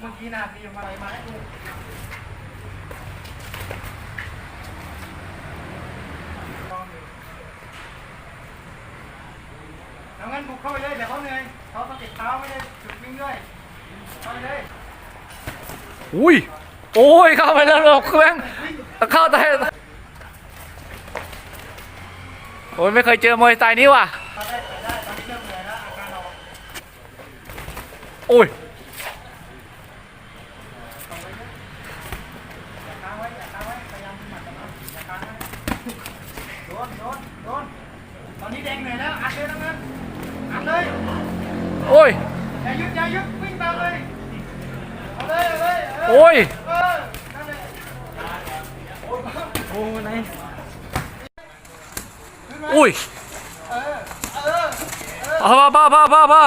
เมื่อกี้นาทีมอะไรมาให้กูลองดูแล้วงั้นบุกเข้าไปเลยเดี๋ยวเขาเหนื่อยเขาต้องติดเท้าไม่ได้ฝึกวิ่งด้วยเข้าไปเลยอุ้ย โอ้ย เข้าไปแล้วหรอกแม่งเข้าแต่โอ้ยไม่เคยเจอมวยสไตล์นี้ว่ะ เข้าได้เข้าได้ตอนนี้เริ่มเหนื่อยแล้วอาการออกโอ้ย อย่าค้างไว้อย่าค้างไว้พยายามหมัดกันเอาอย่าค้างไว้ โดนโดนโดนตอนนี้แดงเหนื่อยแล้วอัดเลยทั้งนั้นอัดเลยโอ้ยอย่าหยุดอย่าหยุดวิ่งตามเลยเอาเลยเอาเลยเโอ้ยเออนั่นเลยโอ้ยไหนขึ้นมาอุ้ยเออเออเออพ่อพ่อพ่อพ่อพ่อ